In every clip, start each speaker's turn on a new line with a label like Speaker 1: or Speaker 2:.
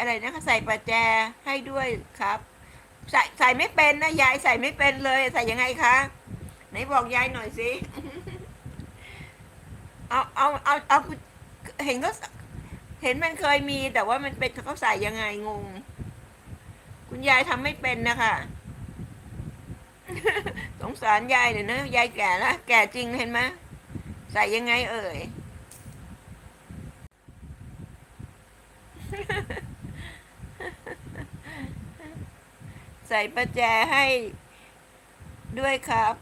Speaker 1: อะไรนะคะใส่ประแจให้ด้วยครับ ใส่ใส่ไม่เป็นนะยายใส่ไม่เป็นเลยใส่ยังไงคะไหนบอกยายหน่อยสิเอาเอาเอาเอาเห็นก็เห็นมันเคยมี แต่ว่ามันเป็นเขาใส่ยังไงงง คุณยายทำไม่เป็นนะคะสงสารยายเดี๋ยนะยายแก่แล้วแก่จริงเห็นไหมใส่ยังไงเอ่ย ใส่ประแจให้ด้วยครับ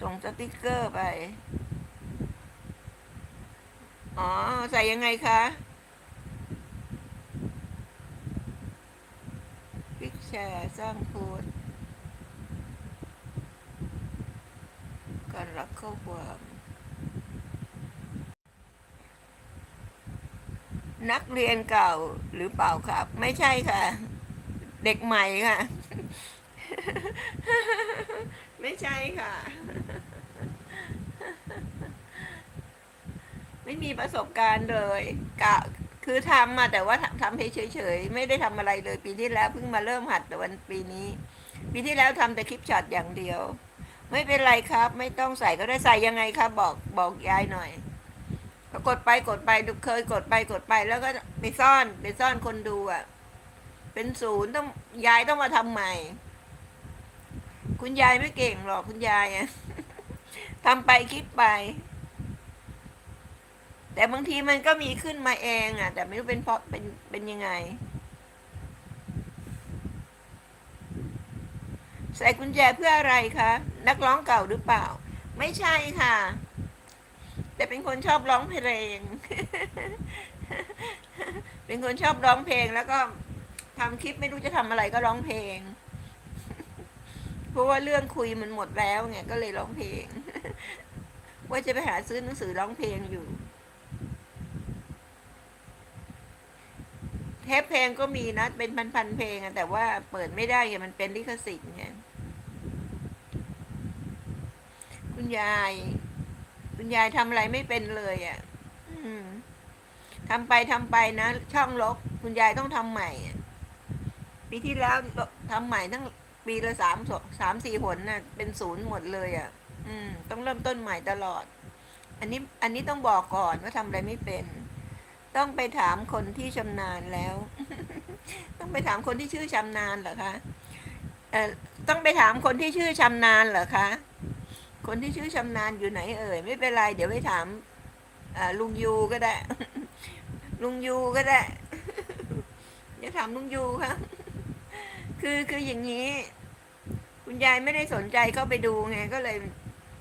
Speaker 1: ส่งสติกเกอร์ไป อ๋อ ใส่ยังไงคะคลิกแชร์สร้างโพสการรับข้อความนักเรียนเก่าหรือเปล่าครับ ไม่ใช่ค่ะ เด็กใหม่ค่ะ ไม่ใช่ค่ะ ไม่มีประสบการณ์เลยกะคือทำมาแต่ว่าทำทำเฉยๆ ไม่ได้ทำอะไรเลย ปีที่แล้วเพิ่งมาเริ่มหัดแต่วันปีนี้ ปีที่แล้วทำแต่คลิปช็อตอย่างเดียว ไม่เป็นไรครับ ไม่ต้องใส่ก็ได้ใส่ยังไงครับ บอกบอกยายหน่อยก็กดไปกดไปดูเคยกดไปกดไปแล้วก็ไปซ่อนไปซ่อนคนดูอะ เป็นศูนย์ต้องยายต้องมาทำใหม่ คุณยายไม่เก่งหรอกคุณยายอะทำไปคิดไป แต่บางทีมันก็มีขึ้นมาเองอะแต่ไม่รู้เป็นเพราะเป็นเป็นยังไง ใส่กุญแจเพื่ออะไรคะนักร้องเก่าหรือเปล่า ไม่ใช่ค่ะ แต่เป็นคนชอบร้องเพลง เป็นคนชอบร้องเพลงแล้วก็ทำคลิปไม่รู้จะทำอะไรก็ร้องเพลง เพราะว่าเรื่องคุยมันหมดแล้วไงก็เลยร้องเพลง ว่าจะไปหาซื้อหนังสือร้องเพลงอยู่เทปเพลงก็มีนะ เป็นพันๆเพลงอะแต่ว่าเปิดไม่ได้ไงมันเป็นลิขสิทธิ์ไงคุณยาย คุณยายทำอะไรไม่เป็นเลยอะ่ะทำไปทำไปนะ ช่องลบคุณยายต้องทำใหม่ปีที่แล้วทำใหม่ทั้ง ปีละสามสสามสี่หนน่ะ เป็นศูนย์หมดเลยอะ่ะ อืม ต้องเริ่มต้นใหม่ตลอด อันนี้อันนี้ต้องบอกก่อนว่าทำอะไรไม่เป็น ต้องไปถามคนที่ชำนาญแล้ว ต้องไปถามคนที่ชื่อชำนาญเหรอคะเอ่อต้องไปถามคนที่ชื่อชำนาญเหรอคะ คนที่ชื่อชำนาญอยู่ไหนเอ่ยไม่เป็นไรเดี๋ยวไปถามลุงยูก็ได้ ลุงยูก็ได้เดี๋ยวถามลุงยูค่ะ คือคืออย่างนี้ คุณยายไม่ได้สนใจเข้าไปดูไงก็เลย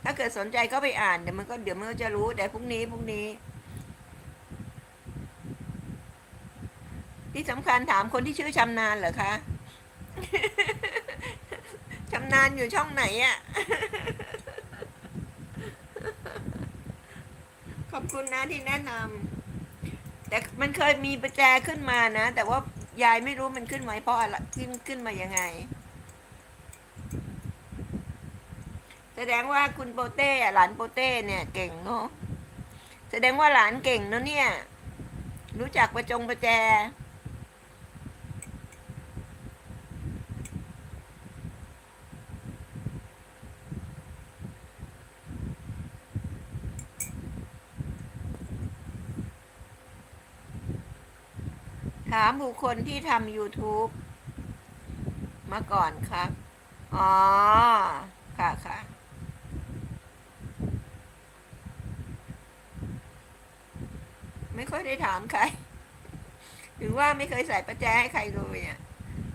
Speaker 1: ถ้าเกิดสนใจก็ไปอ่านเดี๋ยวมันก็เดี๋ยวมันก็จะรู้แต่พรุ่งนี้พรุ่งนี้ ที่สำคัญถามคนที่ชื่อชำนาญเหรอคะชำนาญอยู่ช่องไหนอะ่ะขอบคุณนะที่แนะนำแต่มันเคยมีประแจขึ้นมานะ แต่ว่า ยายไม่รู้มันขึ้นมาเพราะอะไรขึ้นขึ้นมายังไง แสดงว่าคุณโปเต้หลานโปเต้เนี่ยเก่งเนาะแสดงว่าหลานเก่งเนาะเนี่ย รู้จักประจงประแจ ถามบุคคลที่ทำ YouTube มาก่อนครับ อ๋อ ค่ะค่ะไม่ค่อยได้ถามใคร หรือว่าไม่เคยใส่ประแจให้ใครเลยอะ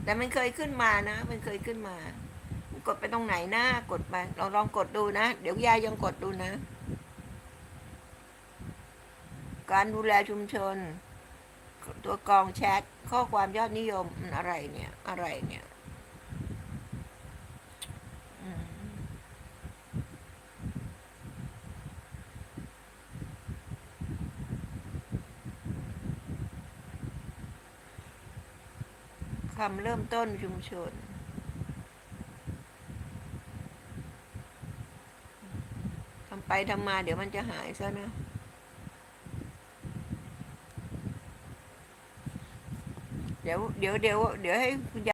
Speaker 1: แต่มันเคยขึ้นมานะ มันเคยขึ้นมา กดไปตรงไหนนะกดไปลองลองกดดูนะ เดี๋ยวยายยังกดดูนะ การดูแลชุมชน ตัวกรองแชทข้อความยอดนิยมอะไรเนี่ย อะไรเนี่ยคำเริ่มต้นชุมชน ทำไปทำมาเดี๋ยวมันจะหายซะนะ เดี๋ยวเดี๋ยวเดี๋ยวเดี๋ยวให้คุณยาย